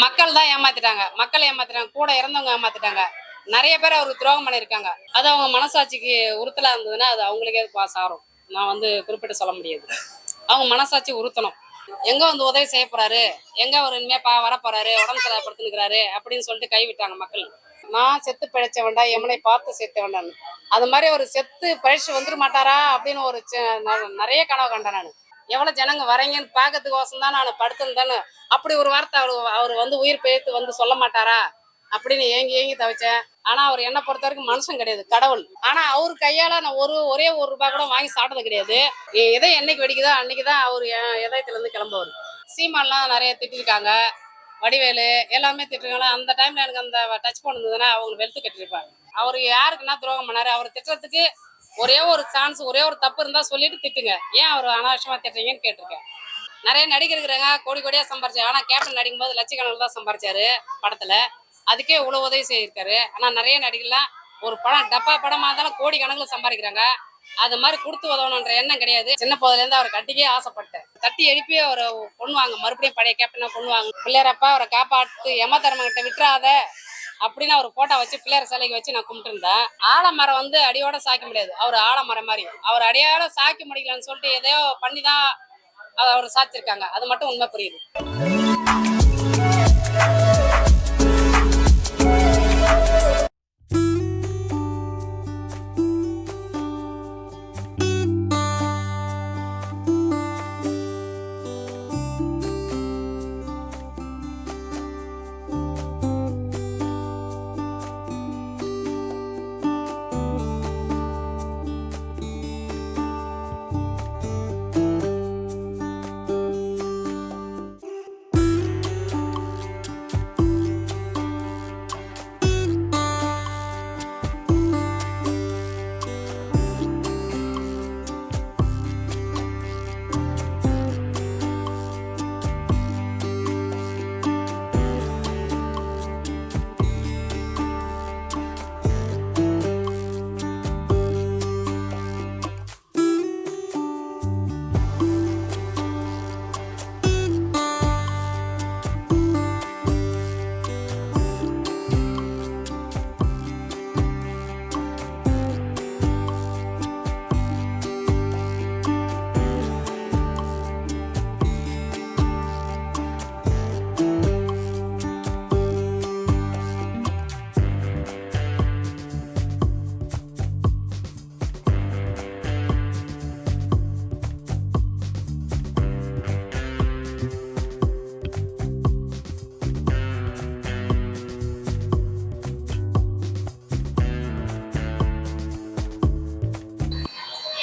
மக்கள் தான் ஏமாத்திட்டாங்க. மக்கள் ஏமாத்திட்டாங்க. கூட இறந்தவங்க ஏமாத்திட்டாங்க. நிறைய பேர் அவருக்கு துரோகம் பண்ணியிருக்காங்க. அது அவங்க மனசாட்சிக்கு உறுத்தலாக இருந்ததுன்னா அது அவங்களுக்கே பாஸ் ஆகும் நான் வந்து குறிப்பிட்டு சொல்ல முடியாது. அவங்க மனசாட்சி உறுத்தணும். எங்க வந்து உதவி செய்ய போறாரு? எங்க அவர் இனிமேல் பா வர போறாரு உடம்பு சரியாப்படுத்தினுக்கிறாரு அப்படின்னு சொல்லிட்டு கைவிட்டாங்க மக்கள். நான் செத்து பிழைச்ச வேண்டாம் எமனை பார்த்து செத்து வேண்டான்னு அது மாதிரி ஒரு செத்து பழிச்சு வந்துட மாட்டாரா? அப்படின்னு ஒரு நிறைய கனவு கண்டேன் நான். எவ்வளவு ஜனங்க வரீங்கன்னு பார்க்கறதுக்கோசம் தான் நான் படுத்திருந்தேன்னு. அப்படி ஒரு வார்த்தை அவர் அவர் வந்து உயிர் பெய்த்து வந்து சொல்ல மாட்டாரா? அப்படின்னு ஏங்கி ஏங்கி தவிச்சேன். ஆனா அவர் என்ன பொறுத்த வரைக்கும் மனுஷன் கிடையாது கடவுள். ஆனா அவர் கையால நான் ஒரு ஒரே ஒரு ரூபாய் கூட வாங்கி சாப்பிட்டது கிடையாது. எ- எதை என்னைக்கு வெடிக்குதோ அன்னைக்கு தான் அவர் என் இதயத்துல இருந்து கிளம்புவார். சீமான்லாம் நிறைய திட்டிருக்காங்க. வடிவேலு எல்லாமே திட்டுறாங்க அந்த டைம்ல எனக்கு அந்த டச் பண்ணுறதுன்னா அவங்க வெளுத்து கட்டிருப்பாங்க அவர் யாருக்குன்னா துரோகம் பண்ணாரு. அவர் திட்டுறதுக்கு ஒரே ஒரு சான்ஸ் ஒரே ஒரு தப்பு இருந்தா சொல்லிட்டு திட்டுங்க. ஏன் அவர் அனாவசியமா திட்டுறீங்கன்னு கேட்டிருக்கேன். நிறைய நடிகர் இருக்கிறாங்க கோடி கோடியா சம்பாரிச்சாரு. ஆனா கேப்டன் நடிக்கும் போது லட்சக்கணக்கில் தான் சம்பாரிச்சாரு படத்துல. அதுக்கே இவ்வளவு உதவி செய்யிருக்காரு ஆனா நிறைய நடிகர்லாம் ஒரு படம் டப்பா படமா இருந்தாலும் கோடி கணக்குல சம்பாதிக்கிறாங்க. அது மாதிரி கொடுத்து உதவணுன்ற எண்ணம் கிடையாது. சின்ன போதுல இருந்து அவர் கட்டிக்கே ஆசைப்பட்டேன். தட்டி எழுப்பி அவரை கொண்டுவாங்க மறுபடியும் பழைய கேப்டனா கொண்டுவாங்க பிள்ளையரப்பா அவரை காப்பாற்று எம தர்மகிட்ட விட்டுறாத. அப்படின்னு அவர் போட்டோ வச்சு பிள்ளையார் சிலைக்கு வச்சு நான் கும்பிட்டு இருந்தேன் ஆலமரம் வந்து அடியோட சாய்க்க முடியாது. அவர் ஆலமரம் மாதிரி. அவர் அடியோட சாய்க்க முடியலன்னு சொல்லிட்டு எதையோ பண்ணி தான் அவர் சாய்ச்சிருக்காங்க. அது மட்டும் உண்மை புரியுது.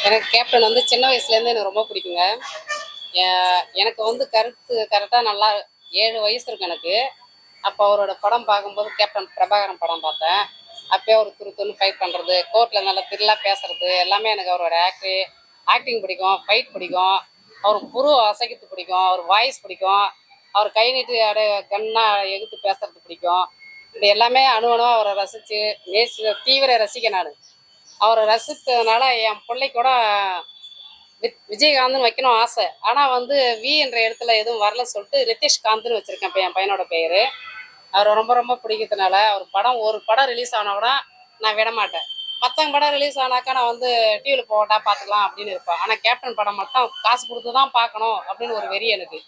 எனக்கு கேப்டன் வந்து சின்ன வயசுலேருந்து எனக்கு ரொம்ப பிடிக்குங்க. எனக்கு வந்து கருத்து கரெக்டாக நல்லா ஏழு வயசு இருக்கு எனக்கு. அப்போ அவரோட படம் பார்க்கும்போது கேப்டன் பிரபாகரன் படம் பார்த்தேன். அப்பயே அவர் துரு துருன்னு ஃபைட் பண்ணுறது கோர்ட்டில் நல்லா திருளா பேசுறது எல்லாமே எனக்கு அவரோட ஆக்டி ஆக்டிங் பிடிக்கும் ஃபைட் பிடிக்கும். அவர் புரு அசைக்கிறது பிடிக்கும் அவர் வாய்ஸ் பிடிக்கும். அவர் கை நீட்டு அட கண்ணா எகுத்து பேசுறது பிடிக்கும். இது எல்லாமே அணு அவரை ரசித்து நேசி தீவிர ரசிக்க நான். அவரை ரசித்ததுனால என் பிள்ளைக்கூட கூட விஜயகாந்த்னு வைக்கணும் ஆசை. ஆனால் வந்து வி என்ற இடத்துல எதுவும் வரல சொல்லிட்டு ரித்தேஷ்காந்த்னு வச்சுருக்கேன் இப்போ என் பையனோட பேர். அவரை ரொம்ப ரொம்ப பிடிக்கிறதுனால அவர் படம் ஒரு படம் ரிலீஸ் ஆனா கூட நான் விட மாட்டேன். மற்றவங்க படம் ரிலீஸ் ஆனாக்கா நான் வந்து டிவியில் போட்டா பார்த்துக்கலாம் அப்படின்னு இருப்பேன். ஆனால் கேப்டன் படம் மட்டும் காசு கொடுத்து தான் பார்க்கணும் அப்படின்னு ஒரு வெறி எனக்கு.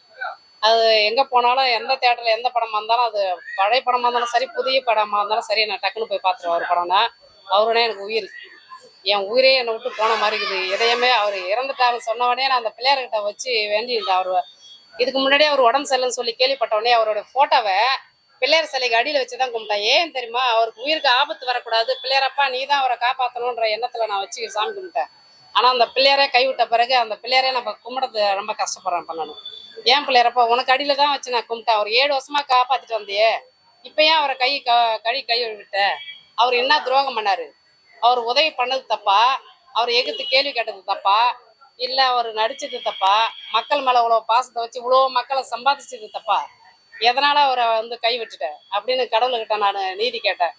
அது எங்கே போனாலும் எந்த தேட்டரில் எந்த படமாக இருந்தாலும் அது பழைய படமாக இருந்தாலும் சரி புதிய படமாக இருந்தாலும் சரி நான் டக்குன்னு போய் பார்த்துருவேன் ஒரு படம்னா அவருனே எனக்கு உயிர். என் உயிரே என்னை விட்டு போன மாதிரி இருக்குது. இதயமே அவர் இறந்துட்டாருன்னு சொன்ன உடனே நான் அந்த பிள்ளையார்கிட்ட வச்சு வேண்டியிருந்தேன் அவர். இதுக்கு முன்னாடியே அவர் உடம்பு சரியில்லைன்னு சொல்லி கேள்விப்பட்ட உடனே அவரோட ஃபோட்டோவை பிள்ளையார் சிலைக்கு அடியில் வச்சு தான் கும்பிட்டேன். ஏன் தெரியுமா? அவருக்கு உயிருக்கு ஆபத்து வரக்கூடாது. பிள்ளையாரப்பா நீ தான் அவரை காப்பாற்றணுன்ற எண்ணத்தில் நான் வச்சு சாமி கும்பிட்டேன். ஆனால் அந்த பிள்ளையாரே கைவிட்ட பிறகு அந்த பிள்ளையாரே நம்ம கும்பிடுறது ரொம்ப கஷ்டப்படுறேன் பண்ணணும். ஏன் பிள்ளையாரப்பா உனக்கு அடியில் தான் வச்சு நான் கும்பிட்டேன். அவர் ஏழு வருஷமாக காப்பாற்றிட்டு வந்தியே. இப்போ ஏன் அவரை கை க கழி கை விட்ட அவர் என்ன துரோகம் பண்ணார்? அவர் உதவி பண்ணது தப்பா? அவர் எகுத்து கேள்வி கேட்டது தப்பா? இல்லை அவர் நடிச்சது தப்பா? மக்கள் மேலே இவ்வளோ பாசத்தை வச்சு இவ்வளோ மக்களை சம்பாதிச்சது தப்பா? எதனால் அவரை வந்து கை விட்டுட்டேன் அப்படின்னு கடவுள்கிட்ட நான் நீதி கேட்டேன்.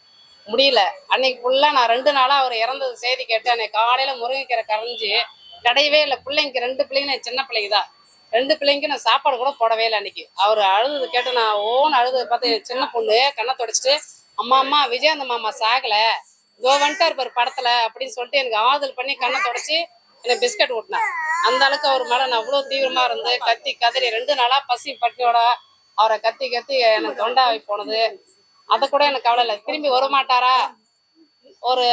முடியல. அன்னைக்கு ஃபுல்லாக நான் ரெண்டு நாளாக அவர் இறந்தது செய்தி கேட்டு அன்னைக்கு காலையில் முருங்கைக்கீரை கரைஞ்சி கிடையவே இல்லை. பிள்ளைங்க ரெண்டு பிள்ளைங்க சின்ன பிள்ளைங்க தான். ரெண்டு பிள்ளைங்க நான் சாப்பாடு கூட போடவே இல்லை அன்னைக்கு. அவர் அழுது கேட்டு நான் ஓன்னு அழுது பார்த்து என் சின்ன பொண்ணு கண்ணை தொடச்சிட்டு அம்மா அம்மா விஜயந்த மாமா சாகலை. இதோ வந்துட்டார் பாரு படத்துல அப்படின்னு சொல்லிட்டு எனக்கு ஆறுதல் பண்ணி கண்ணை தொடச்சி எனக்கு பிஸ்கட் ஊட்டினேன் அந்த அளவுக்கு அவர் மேல நான் அவ்வளோ தீவிரமா இருந்து கத்தி கதறி ரெண்டு நாளா பசி பட்டியோட அவரை கத்தி கத்தி எனக்கு தொண்டாவி போனது. அதை கூட எனக்கு கவலை இல்லை. திரும்பி வர மாட்டாரா ஒரு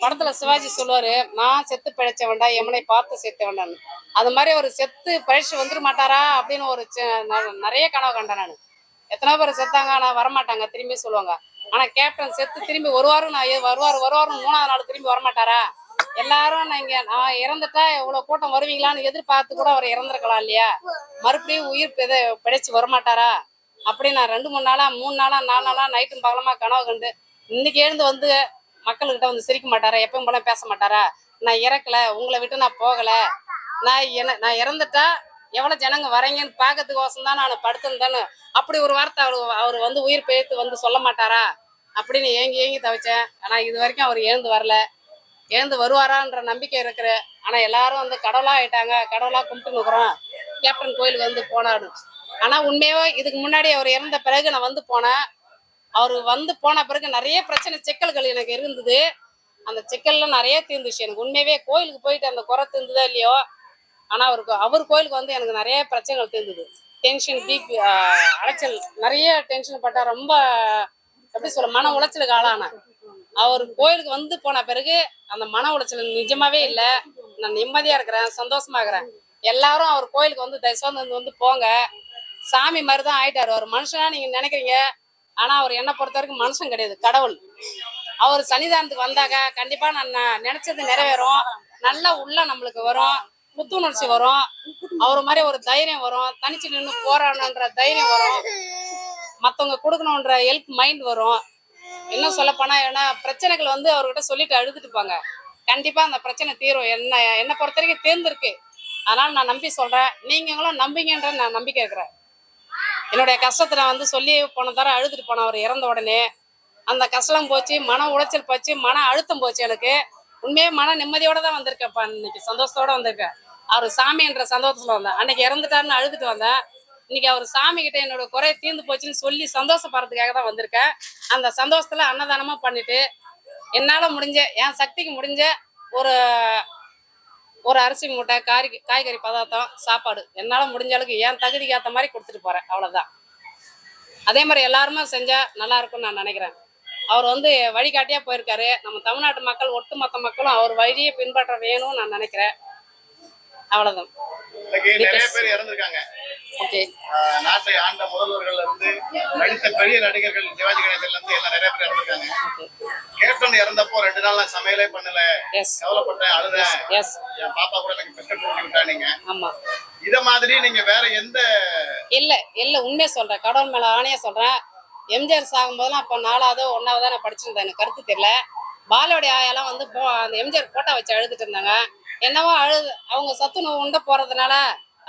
படத்துல சிவாஜி சொல்லுவாரு நான் செத்து பிழைச்ச வேண்டாம் எமனை பார்த்து செத்து வேண்டான்னு அது மாதிரி ஒரு செத்து பிழைச்சு வந்துட மாட்டாரா அப்படின்னு ஒரு நிறைய கனவு கண்டேன் நான். எத்தனை பேர் செத்தாங்க ஆனால் வரமாட்டாங்க திரும்பி சொல்லுவாங்க. ஆனா கேப்டன் செத்து திரும்பி ஒரு வாரம் நான் வருவார் வருவாரும் மூணாவது நாள் திரும்பி வரமாட்டாரா? எல்லாரும் நான் இங்க நான் இறந்துட்டா இவ்வளவு கூட்டம் வருவீங்களான்னு எதிர்பார்த்து கூட அவர் இறந்துருக்கலாம் இல்லையா? மறுபடியும் உயிர் பித பிழைச்சு வரமாட்டாரா? அப்படி நான் ரெண்டு மூணு நாளா மூணு நாளா நாலு நாளா நைட்டும் பகலமா கனவு கண்டு இன்னைக்கு எழுந்து வந்து மக்கள்கிட்ட வந்து சிரிக்க மாட்டாரா? எப்பவும் போல பேச மாட்டாரா? நான் இறக்கல உங்களை விட்டு நான் போகல. நான் என்ன நான் இறந்துட்டா எவ்வளவு ஜனங்க வரீங்கன்னு பார்க்கறதுக்கோசம் தான் நான் படுத்திருந்தேன்னு. அப்படி ஒரு வார்த்தை அவர் அவர் வந்து உயிர் பெயர்த்து வந்து சொல்ல மாட்டாரா? அப்படின்னு ஏங்கி ஏங்கி தவிச்சேன். ஆனா இது வரைக்கும் அவர் எழுந்து வரல. எழுந்து வருவாரான்ற நம்பிக்கை இருக்குது ஆனா எல்லாரும் வந்து கடவுளா ஆயிட்டாங்க. கடவுளா கும்பிட்டு கேப்டன் கோயிலுக்கு வந்து போனாரு. ஆனா உண்மையாவே இதுக்கு முன்னாடி அவர் இறந்த பிறகு நான் வந்து போனேன். அவர் வந்து போன பிறகு நிறைய பிரச்சனை சிக்கல்கள் எனக்கு இருந்தது. அந்த சிக்கல்லாம் நிறைய தீர்ந்துச்சு. எனக்கு உண்மையவே கோயிலுக்கு போயிட்டு அந்த குறை தீர்ந்துதா இல்லையோ ஆனா அவருக்கு அவர் கோயிலுக்கு வந்து எனக்கு நிறைய பிரச்சனைகள் தீர்ந்தது. டென்ஷன் பீக் அலைச்சல் நிறைய டென்ஷன் பட்டா ரொம்ப எப்படி சொல்ல மன உளைச்சலுக்கு ஆளானேன். அவர் கோயிலுக்கு வந்து போன பிறகு அந்த மன உளைச்சல் நிஜமாவே இல்லை. நான் நிம்மதியா இருக்கிறேன் சந்தோஷமா இருக்கிறேன். எல்லாரும் அவர் கோயிலுக்கு வந்து தயவுசெய்து வந்து வந்து போங்க. சாமி மாதிரி தான் ஆயிட்டாரு. அவர் மனுஷனா நீங்க நினைக்கிறீங்க? ஆனா அவர் என்ன பொறுத்த வரைக்கும் மனுஷன் கிடையாது கடவுள். அவர் சன்னிதானத்துக்கு வந்தாங்க. கண்டிப்பா நான் நினச்சது நினைச்சது நிறைவேறும். நல்ல உள்ள நம்மளுக்கு வரும். புத்துணர்ச்சி வரும். அவர் மாதிரி ஒரு தைரியம் வரும். தனிச்சு நின்று போராடணுன்ற தைரியம் வரும். மத்தவங்க கொடுக்கணுன்ற ஹெல்ப் மைண்ட் வரும். இன்னும் சொல்ல போனால் ஏன்னா பிரச்சனைகள் வந்து அவர்கிட்ட சொல்லிட்டு அழுதுட்டுப்பாங்க. கண்டிப்பாக கண்டிப்பா அந்த பிரச்சனை தீரும். என்ன என்னை பொறுத்த வரைக்கும் தேர்ந்திருக்கு. அதனால நான் நம்பி சொல்றேன். நீங்களும் நம்பிங்கன்ற நான் நம்பிக்கை இருக்கிறேன் என்னுடைய கஷ்டத்தை நான் வந்து சொல்லி போன தர அழுதுட்டு போனேன். அவர் இறந்த உடனே. அந்த கஷ்டம் போச்சு மன உளைச்சல் போச்சு மன அழுத்தம் போச்சு எனக்கு. உண்மையே மன நிம்மதியோட தான் வந்திருக்கேன்ப்பா. இன்னைக்கு சந்தோஷத்தோட வந்திருக்கேன். அவர் சாமின்ற சந்தோஷத்துல வந்தேன். அன்னைக்கு இறந்துட்டாருன்னு அழுதுட்டு வந்தேன். இன்னைக்கு அவர் சாமி கிட்ட என்னோட குறை தீர்ந்து போச்சுன்னு சொல்லி சந்தோஷப்படுறதுக்காக தான் வந்திருக்கேன். அந்த சந்தோஷத்துல அன்னதானமா பண்ணிட்டு என்னால முடிஞ்ச என் சக்திக்கு முடிஞ்ச ஒரு ஒரு அரிசி மூட்டை காரி காய்கறி பதார்த்தம் சாப்பாடு என்னால் முடிஞ்ச அளவுக்கு என் தகுதிக்கு ஏற்ற மாதிரி கொடுத்துட்டு போகிறேன் அவ்வளோதான் அதே மாதிரி எல்லாருமே செஞ்சா நல்லா இருக்கும்னு நான் நினைக்கிறேன். அவர் வந்து வழிகாட்டியா போயிருக்காரு. நம்ம தமிழ்நாட்டு மக்கள் ஒட்டுமொத்த மக்களும் அவர் வழியை பின்பற்ற வேணும்னு நான் நினைக்கிறேன். இன்னைக்கு நிறைய பேர் இறந்திருக்காங்க. நாட்டை ஆண்ட முதல்வர்கள்ல இருந்து நடித்த பெரிய நடிகர்கள் சிவாஜி கணேசன்ல இருந்து எல்லாம் நிறைய பேர் இறந்திருக்காங்க. கேப்டன் இறந்தப்போ ரெண்டு நாள் நான் சமையலே பண்ணல. கவலைப்பட்டேன் அழுதேன் என் பாப்பா கூட எனக்கு விட்டானீங்க. ஆமாம் இத மாதிரி நீங்க வேற எந்த இல்ல இல்ல உண்மையை சொல்றேன். கடவுள் மேல ஆணையா சொல்றேன். எம்ஜிஆர் சாகும்போதெல்லாம் அப்ப நாலாவதோ ஒன்னாவதோ நான் படிச்சிருந்தேன். எனக்கு கருத்து தெரியல. பாலோடைய ஆயெல்லாம் வந்து அந்த எம்ஜிஆர் போட்டோ வச்சு அழுதுட்டு இருந்தாங்க. என்னவோ அழுது அவங்க சத்துணவு உண்ட போறதுனால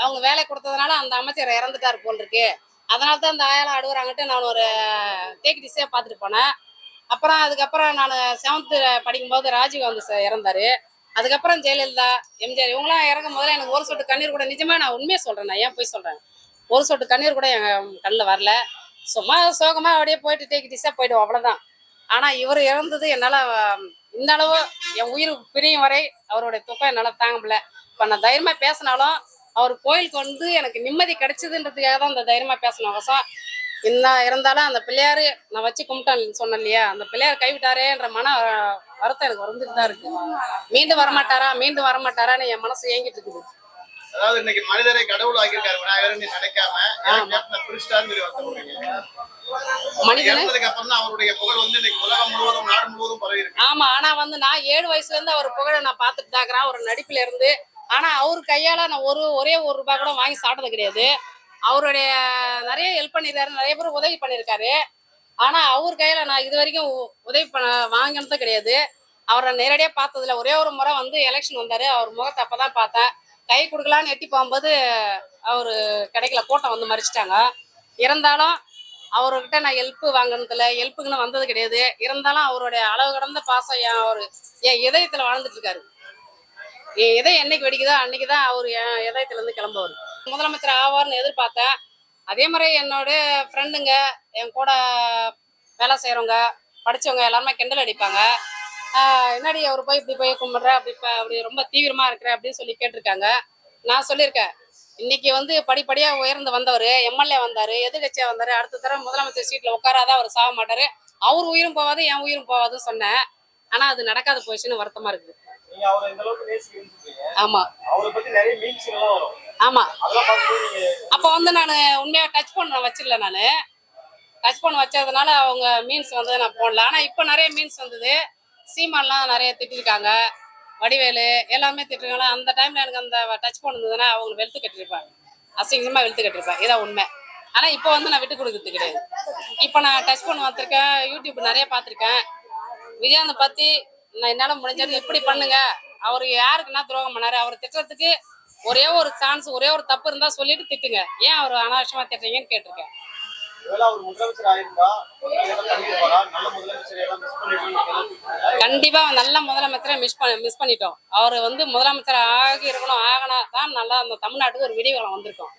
அவங்க வேலை கொடுத்ததுனால அந்த அமைச்சர் இறந்துட்டாரு போல் இருக்கு அதனால தான் அந்த ஆயெல்லாம் அழுகுறாங்கட்டு நான் ஒரு டேக் டிஸே பார்த்துட்டு போனேன். அப்புறம் அதுக்கப்புறம் நான் செவன்த்து படிக்கும்போது ராஜீவ் வந்து இறந்தாரு. அதுக்கப்புறம் ஜெயலலிதா எம்ஜிஆர் இவங்களாம் இறங்கும் போதுல எனக்கு ஒரு சொட்டு கண்ணீர் கூட நிஜமா நான் உண்மையை சொல்கிறேன் நான் ஏன் போய் சொல்கிறேன் ஒரு சொட்டு கண்ணீர் கூட என் கண்ணில் வரல. சும்மா சோகமாக அப்படியே போயிட்டு டேக் டிஸா போயிடுவோம் அவ்வளோதான் ஆனால் இவர் இறந்தது என்னால் இந்த அளவு என் உயிர் பிரியும் வரை அவருடைய துக்கம் என்னால தாங்க முடியல. இப்ப நான் தைரியமா பேசினாலும் அவர் கோயிலுக்கு வந்து எனக்கு நிம்மதி கிடைச்சதுன்றதுக்காக தான் அந்த தைரியமா பேசின வசம் என்ன இருந்தாலும் அந்த பிள்ளையாரு நான் வச்சு கும்பிட்டேன் சொன்னேன் இல்லையா? அந்த பிள்ளையார் கைவிட்டாரேன்ற மன வருத்தம் எனக்கு வந்துட்டு தான் இருக்கு. மீண்டும் வரமாட்டாரா? மீண்டும் வரமாட்டாரான்னு என் மனசு ஏங்கிட்டு இருக்குது. அதாவது இன்னைக்கு மனிதரை கடவுள் ஆக்கியிருக்காரு விநாயகர் நீ நினைக்காம பிரிஸ்டான்னு சொல்லி ஆமா ஆனா வந்து நான் ஏழு வயசுல இருந்து அவர் புகழை நான் பார்த்துட்டு தான் இருக்கிறேன் ஒரு நடிப்புல இருந்து ஆனா அவர் கையால நான் ஒரு ஒரே ஒரு ரூபாய் கூட வாங்கி சாப்பிட்டது கிடையாது. அவருடைய நிறைய ஹெல்ப் பண்ணிருக்காரு நிறைய பேர் உதவி பண்ணியிருக்காரு. ஆனா அவர் கையில நான் இது வரைக்கும் உதவி பண்ண வாங்கினது கிடையாது. அவரை நேரடியாக பார்த்ததுல ஒரே ஒரு முறை வந்து எலெக்ஷன் வந்தாரு. அவர் முகத்தை அப்பதான் பார்த்தேன். கை கொடுக்கலான்னு எட்டி போகும்போது அவர் கிடைக்கல கூட்டம் வந்து மறிச்சிட்டாங்க. இருந்தாலும் அவர்கிட்ட நான் ஹெல்ப்பு வாங்கினதில்ல. ஹெல்ப்புக்குன்னு வந்தது கிடையாது. இருந்தாலும் அவருடைய அளவு கடந்த பாசம் என் அவர் என் இதயத்தில் வாழ்ந்துட்டு இருக்காரு என் இதயம் என்னைக்கு வெடிக்குதோ அன்னைக்கு தான் அவர் என் இதயத்துலேருந்து கிளம்புவார். முதலமைச்சர் ஆவார்னு எதிர்பார்த்தேன். அதே மாதிரி என்னோட ஃப்ரெண்டுங்க என் கூட வேலை செய்கிறவங்க படிச்சவங்க எல்லாருமே கிண்டல் அடிப்பாங்க. என்னடி அவர் போய் இப்படி போய் கும்பிட்ற? அப்படி இப்ப அப்படி ரொம்ப தீவிரமா இருக்கிற அப்படின்னு சொல்லி கேட்டிருக்காங்க. நான் சொல்லியிருக்கேன். இன்னைக்கு வந்து படிப்படியா உயர்ந்து வந்தவர் எம்எல்ஏ வந்தாரு எதிர்கட்சியா வந்தாரு. அடுத்த தடவை முதலமைச்சர் சீட்ல உட்காராத அவர் சாக மாட்டாரு. அவர் உயிரும் போவாது என் உயிரும் போவாதுன்னு சொன்னேன். ஆனா அது நடக்காத போயிடுச்சுன்னு வருத்தமா இருக்குது. ஆமா. ஆமா. அப்போ வந்து நான் உண்மையா டச் பண்ண வச்சிடல நான். டச் பண்ண வச்சதுனால அவங்க மீன்ஸ் வந்து நான் போடல. ஆனா இப்போ நிறைய மீன்ஸ் வந்தது. சீமான்லாம் நிறைய திட்டிருக்காங்க. வடிவேலு எல்லாமே திட்டிருக்காங்க. அந்த டைம்ல எனக்கு அந்த டச் பண்ணதுன்னா அவங்க வெளுத்து கட்டிருப்பாங்க அசிங்கமா வெளுத்து கட்டிருப்பேன் இதான் உண்மை. ஆனா இப்போ வந்து நான் விட்டு கொடுக்கறது கிடையாது. இப்போ நான் டச் பண்ண வந்திருக்கேன். யூடியூப் நிறைய பார்த்துருக்கேன். விஜயாந்த பத்தி நான் என்னால முடிஞ்சது எப்படி பண்ணுங்க. அவர் யாருக்குன்னா துரோகம் பண்ணாரு? அவர் திட்டுறதுக்கு ஒரே ஒரு சான்ஸ் ஒரே ஒரு தப்பு இருந்தா சொல்லிட்டு திட்டுங்க. ஏன் அவர் அனாவசியமா திட்டுறீங்கன்னு கேட்டிருக்கேன். கண்டிப்பா நல்ல முதலமைச்சரை மிஸ் பண்ண மிஸ் பண்ணிட்டோம். அவர் வந்து முதலமைச்சர் ஆகி இருக்கணும் ஆகினா தான் நல்லா அந்த தமிழ்நாட்டுக்கு ஒரு விடிவலம் வந்திருக்கும்.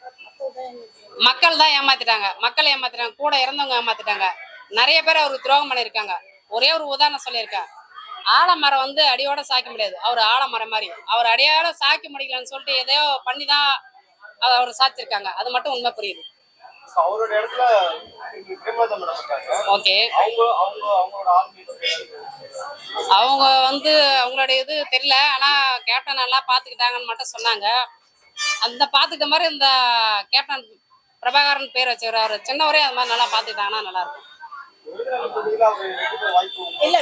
மக்கள் தான் ஏமாத்திட்டாங்க. மக்கள் ஏமாத்திட்டாங்க. கூட இறந்தவங்க ஏமாத்திட்டாங்க. நிறைய பேர் அவருக்கு துரோகம் பண்ணியிருக்காங்க. ஒரே ஒரு உதாரணம் சொல்லியிருக்கேன். ஆலமரம் வந்து அடியோட சாய்க்க முடியாது. அவர் ஆலமரம் மாதிரி. அவர் அடியோட சாய்க்க முடியலன்னு சொல்லிட்டு எதையோ பண்ணி தான் அவர் சாய்ச்சிருக்காங்க. அது மட்டும் உண்மை புரியுது. அவரோட இடத்துல ஓகே. அவங்க அவங்களோட வந்து அவங்களுடைய இது தெரியல ஆனா கேப்டன் நல்லா பாத்துக்கிட்டாங்கன்னு மட்டும் சொன்னாங்க. அந்த பாத்துக்கிட்ட மாதிரி இந்த கேப்டன் பிரபாகரன் பேர் வச்சவர் அவர் சின்னவரே அது மாதிரி நல்லா பாத்துக்கிட்டாங்கன்னா நல்லா இருக்கும்.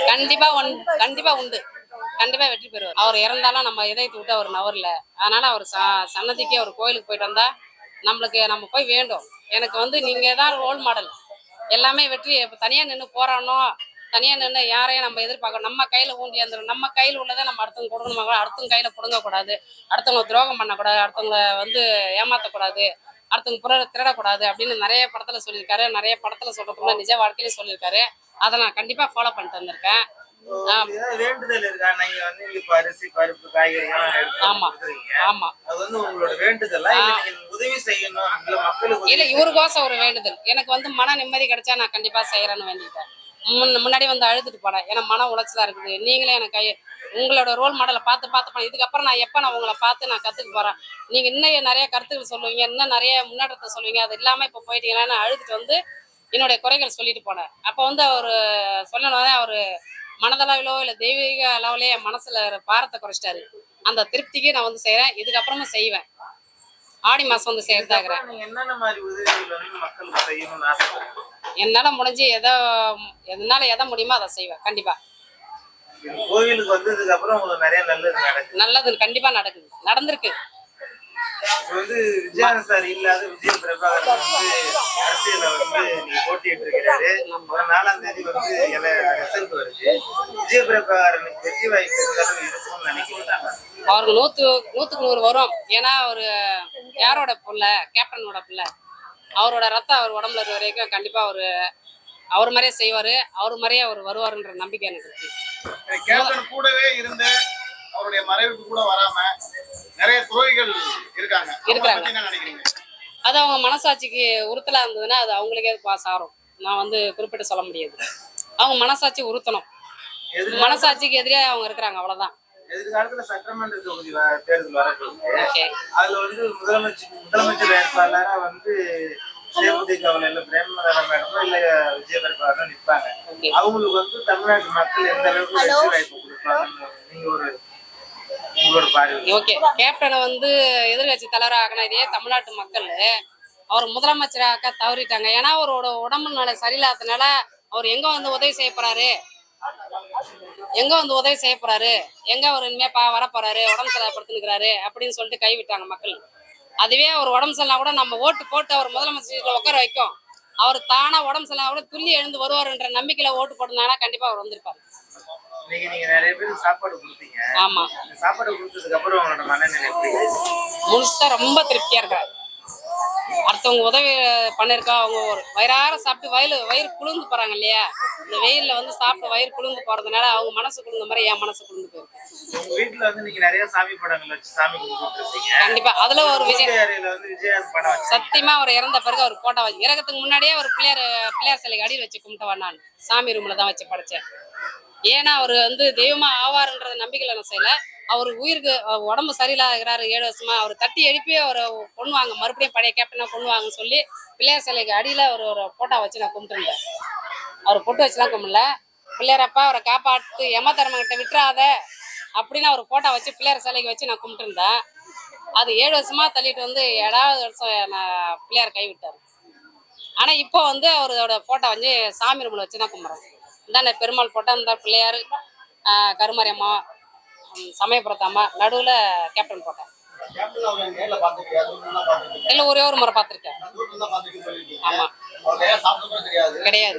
கண்டிப்பா கண்டிப்பா உண்டு. கண்டிப்பா வெற்றி பெறுவார். அவர் இறந்தாலும் நம்ம இதயத்தை விட்டு அவர் நவரல. அதனால அவர் ச- சன்னதிக்கு அவர் கோயிலுக்கு போயிட்டு வந்தா நம்மளுக்கு நம்ம போய் வேண்டும். எனக்கு வந்து நீங்கள் தான் ரோல் மாடல் எல்லாமே வெற்றி இப்போ தனியாக நின்று போராடணும். தனியாக நின்று யாரையும் நம்ம எதிர்பார்க்கணும் நம்ம கையில் ஊண்டி வந்துடும் நம்ம கையில் உள்ளதை நம்ம அடுத்தவங்க கொடுக்கணும்? அடுத்தவங்க கையில் கொடுங்கக்கூடாது அடுத்தவங்க துரோகம் பண்ணக்கூடாது. அடுத்தவங்க வந்து ஏமாற்றக்கூடாது அடுத்தவங்க புற திருடக்கூடாது அப்படின்னு நிறைய படத்தில் சொல்லியிருக்காரு. நிறைய படத்தில் சொல்றதுக்குள்ள நிஜ வாழ்க்கையிலே சொல்லியிருக்காரு. அதை நான் கண்டிப்பாக ஃபாலோ பண்ணிட்டு வந்திருக்கேன். வேண்டுதல் இருக்கா? நீங்க வந்து இப்ப அரிசி பருப்பு எடுத்து ஆமா. ஆமா. அது வந்து உங்களோட வேண்டுதலா? உதவி செய்யணும் இல்ல மக்களுக்கு இல்ல உதவி இவருக்கோசம் ஒரு வேண்டுதல். எனக்கு வந்து மன நிம்மதி கிடைச்சா நான் கண்டிப்பா செய்யறேன்னு வேண்டிட்டேன் முன்ன- முன்னாடி வந்து அழுதுட்டு போனேன். ஏன்னா மன உளைச்சலா இருக்குது. நீங்களே எனக்கு உங்களோட ரோல் மாடலை பார்த்து பார்த்து பண்ண. இதுக்கப்புறம் நான் எப்போ நான் உங்களை பார்த்து நான் கத்துக்க போறேன்? நீங்க இன்னும் நிறைய கருத்துக்கள் சொல்லுவீங்க. இன்னும் நிறைய முன்னேற்றத்தை சொல்லுவீங்க. அது இல்லாம இப்போ போயிட்டீங்களான்னு அழுதுட்டு வந்து என்னுடைய குறைகள் சொல்லிட்டு போனேன். அப்போ வந்து அவர் சொல்லணும் அவர் மனதளவிலோ இல்லை தெய்வீக அளவுலயே மனசுல பாரத்தை குறைச்சிட்டாரு. அந்த திருப்திக்கு நான் வந்து செய்றேன். இதுக்கப்புறமும் செய்வேன். ஆடி மாசம் வந்து ஆசைப்படுறீங்க? என்னால முடிஞ்சு எதை என்னால எதை முடியுமோ அதை செய்வேன். கண்டிப்பா. கோவிலுக்கு வந்ததுக்கு அப்புறம் நல்லது கண்டிப்பா நடக்குது. நடந்திருக்கு. வந்து விஜயகாந்த் சார் இல்லாத விஜய பிரபாகரன் வந்து அரசியல்ல வந்து நீங்க போட்டிட்டு இருக்கிறாரு. ஒரு நாலாம் தேதி வந்து ரிசல்ட் வருது. விஜய பிரபாகரனுக்கு வெற்றி வாய்ப்பு இருக்கும்னு நினைக்கிறீங்க அவருக்கு நூத்து நூத்துக்கு நூறு வரும். ஏன்னா அவரு யாரோட புள்ள? கேப்டனோட புள்ள. அவரோட ரத்தம் அவர் உடம்புல இருக்க வரைக்கும் கண்டிப்பா அவரு அவர் மாதிரியே செய்வாரு. அவர் மாதிரியே அவர் வருவாருன்ற நம்பிக்கை எனக்கு இருக்கு. கூடவே இருந்த அவருடைய மறைவுக்கு கூட வராம நிறைய துரோகிகள் இருக்காங்க. இருக்காங்க. என்ன நினைக்கிறீங்க? அது அவங்க மனசாட்சிக்கு உறுத்தலா இருந்ததுன்னா அது அவங்களுக்கே பாஸ் ஆகும் நான் வந்து குறிப்பிட்டு சொல்ல முடியாது. அவங்க மனசாட்சி உறுத்தணும். மனசாட்சிக்கு எதிரே அவங்க இருக்கிறாங்க அவ்வளவுதான். எதிர்காலத்துல சட்டமன்ற தொகுதி தேர்தல் வரப்போகுது. ஓகே. அதுல வந்து முதலமைச்சர் முதலமைச்சர் வேட்பாளரா வந்து மேடமோ இல்ல அவங்களுக்கு வந்து தமிழ்நாட்டு மக்கள் எந்த அளவுக்கு வெற்றி வாய்ப்பு கொடுப்பாங்கன்னு நீங்க ஒரு உங்களோட பார்வை ஓகே. கேப்டனை வந்து எதிர்கட்சி தலைவராக இதே தமிழ்நாட்டு மக்கள் அவர் முதலமைச்சராக்க தவறிட்டாங்க. ஏன்னா அவரோட உடம்பு நிலை சரியில்லாதனால அவர் எங்க வந்து உதவி செய்ய போறாரு? எங்க வந்து உதவி செய்ய போறாரு? எங்க அவர் இனிமே பா வர போறாரு உடம்பு சரிப்படுத்துனுக்கிறாரு அப்படின்னு சொல்லிட்டு கைவிட்டாங்க மக்கள். அதுவே அவர் உடம்பு சரியில்லை கூட நம்ம ஓட்டு போட்டு அவர் முதலமைச்சர் உட்கார வைக்கும். அவர் தானா உடம்பு சரியில்லை கூட துள்ளி எழுந்து வருவாருன்ற நம்பிக்கையில ஓட்டு போட்டிருந்தாங்கன்னா கண்டிப்பா அவர் வந்திருப்பாரு. நீங்க நீங்க நிறைய பேருக்கு சாப்பாடு கொடுத்தீங்க. ஆமா. இந்த சாப்பாடு கொடுத்ததுக்கு அப்புறம் உங்களோட மனநிலை எப்படி? இருக்கு? முழுசா ரொம்ப திருப்தியா இருக்காரு அடுத்தவங்க உதவி பண்ணிருக்கா அவங்க ஒரு வயிறார சாப்பிட்டு வயிறு வயிறு குளிர்ந்து போறாங்க இல்லையா? இந்த வெயில்ல வந்து சாப்பிட்டு வயிறு குளிர்ந்து போறதுனால அவங்க மனசு குளிர்ந்த மாதிரி என் மனசு குளிர்ந்து போயிருக்கு. உங்க வீட்டுல வந்து நீங்க நிறைய சாமி படங்கள் வச்சு சாமி கும்பிட்டு இருக்கீங்க கண்டிப்பா. அதுல ஒரு விஜய் சத்தியமா அவர் இறந்த பிறகு அவர் போட்டோ வச்சு இறக்கத்துக்கு முன்னாடியே ஒரு பிள்ளையார் பிள்ளையார் சிலைக்கு அடியில் வச்சு கும்பிட்டவன் நான் சாமி ரூம்ல தான் வச்சு படைச்சேன். ஏன்னா அவர் வந்து தெய்வமா ஆவாருன்றத நம்பிக்கையில நான் செய்யல. அவர் உயிருக்கு உடம்பு உடம்பு சரியில்லாகிறாரு ஏழு வருஷமா அவர் தட்டி எழுப்பி அவரை கொண்டுவாங்க மறுபடியும் பழைய கேப்டனா கொண்டுவாங்கன்னு சொல்லி பிள்ளையார் சிலைக்கு அடியில ஒரு ஒரு போட்டோ வச்சு நான் கும்பிட்டுருந்தேன். அவர் பொட்டு வச்சுலாம் கும்பிடல. பிள்ளையாரப்பா அவரை காப்பாற்று யம தர்மகிட்ட விட்டுறாத அப்படின்னு அவர் போட்டோ வச்சு பிள்ளையார் சிலைக்கு வச்சு நான் கும்பிட்டுருந்தேன். அது ஏழு வருஷமா தள்ளிட்டு வந்து ஏழாவது வருஷம் நான் பிள்ளையார் கைவிட்டார். ஆனா இப்போ வந்து அவரோட போட்டோ வந்து சாமி ரூமில் வச்சு தான் கும்பிட்றேன் இந்தாண்ட பெருமாள் போட்டோ இந்த பிள்ளையார் கருமாரியம்மா கருமாரி அம்மா அம்மா நடுவில் கேப்டன் போட்டேன். இல்லை ஒரே ஒரு முறை பார்த்துருக்கேன். ஆமா. கிடையாது.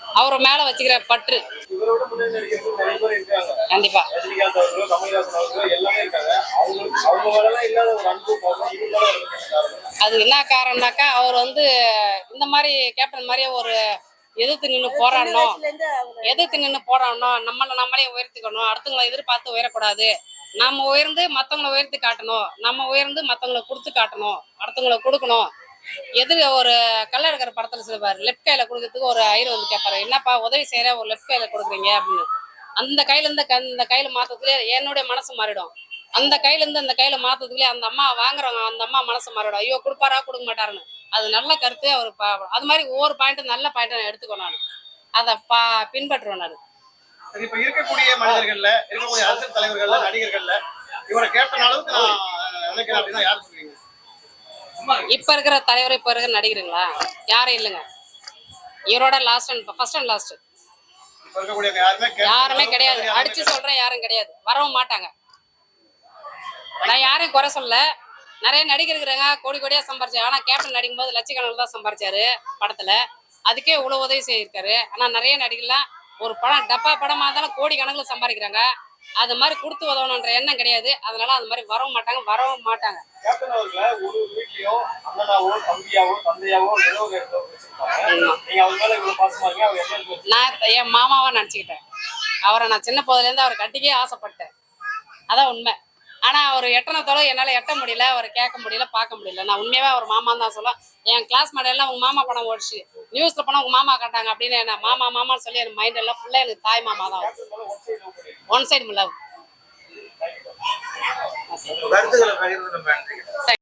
அவரை மேலே வச்சுக்கிற பற்று. கண்டிப்பா. கமல்ஹாசன் அவர்கள் எல்லாமே இருக்காங்க அவங்க அவங்க இல்லாத ஒரு அன்பு அது என்ன காரணம்னாக்கா அவர் வந்து இந்த மாதிரி கேப்டன் மாதிரி ஒரு எதிர்த்து நின்று போராடணும். எதிர்த்து நின்று போராடணும். நம்மளை நம்மளே உயர்த்திக்கணும். அடுத்தவங்களை எதிர்பார்த்து உயரக்கூடாது. நம்ம உயர்ந்து மற்றவங்களை உயர்த்தி காட்டணும். நம்ம உயர்ந்து மற்றவங்களை கொடுத்து காட்டணும். அடுத்தவங்களை கொடுக்கணும். எதிர் ஒரு கல்லழகர் படத்துல சொல்லுவார் லெஃப்ட் கையில கொடுக்கறதுக்கு ஒரு ஐயர் வந்து கேட்பாரு என்னப்பா உதவி செய்யற ஒரு லெஃப்ட் கையில கொடுக்குறீங்க? அப்படின்னு. அந்த கையில இருந்து க- இந்த கையில மாத்ததுலயே என்னுடைய மனசு மாறிடும். அந்த கையில இருந்து அந்த கையில மாத்ததுலயே அந்த அம்மா வாங்குறவங்க அந்த அம்மா மனசு மாறிடும். ஐயோ கொடுப்பாரா கொடுக்க மாட்டாருன்னு. அது நல்ல கருத்து அவர் பா- அது மாதிரி ஒவ்வொரு பாயிண்ட்டும் நல்ல பாயிண்ட் நான் எடுத்துக்கோ நான். அதை பா பின்பற்றுவேன் நான். இப்ப இருக்கக்கூடிய மனிதர்கள்ல இருக்கக்கூடிய அரசியல் தலைவர்கள்ல நடிகர்கள்ல இவரை கேப்டன் அளவுக்கு நான் நினைக்கிறேன் அப்படின்னா யார் சொல்றீங்க இப்ப இருக்கிற தலைவர் இப்ப இருக்கிற நடிகருங்களா? யாரும் இல்லைங்க. இவரோட last and first and last யாருமே கிடையாது. அடிச்சு சொல்றேன் யாரும் கிடையாது. வரவும் மாட்டாங்க. நான் யாரையும் குறை சொல்ல நிறைய நடிகர் இருக்கிறாங்க கோடி கோடியா சம்பாரிச்சாங்க ஆனா கேப்டன் நடிக்கும் போது லட்சக்கணக்கில் தான் சம்பாரிச்சாரு படத்துல. அதுக்கே இவ்வளவு உதவி செய்திருக்காரு. ஆனா நிறைய நடிகர்லாம் ஒரு படம் டப்பா படமா இருந்தாலும் கோடி கணக்குல சம்பாதிக்கிறாங்க. அது மாதிரி கொடுத்து உதவணுன்ற எண்ணம் கிடையாது. அதனால அது மாதிரி வரவும் மாட்டாங்க வரவும் மாட்டாங்க. நான் என் மாமாவா நினச்சிக்கிட்டேன். அவரை நான் சின்ன போதுலேருந்து அவர் கட்டிக்கே ஆசைப்பட்டேன். அதான் உண்மை. ஆனால் அவர் எட்டணத்தோட என்னால் எட்ட முடியல அவரை கேட்க முடியல பார்க்க முடியல. நான் உண்மையாகவே அவர் மாமான்னு தான் சொல்லுவேன் என் கிளாஸ் எல்லாம் உங்கள் மாமா படம் ஓடிச்சு. நியூஸில் போனால் உங்கள் மாமா கட்டாங்க அப்படின்னு என்ன மாமா மாமான்னு சொல்லி என் மைண்ட் எல்லாம் ஃபுல்லாக எனக்கு தாய் மாமா தான் ஒன் சைடு லவ்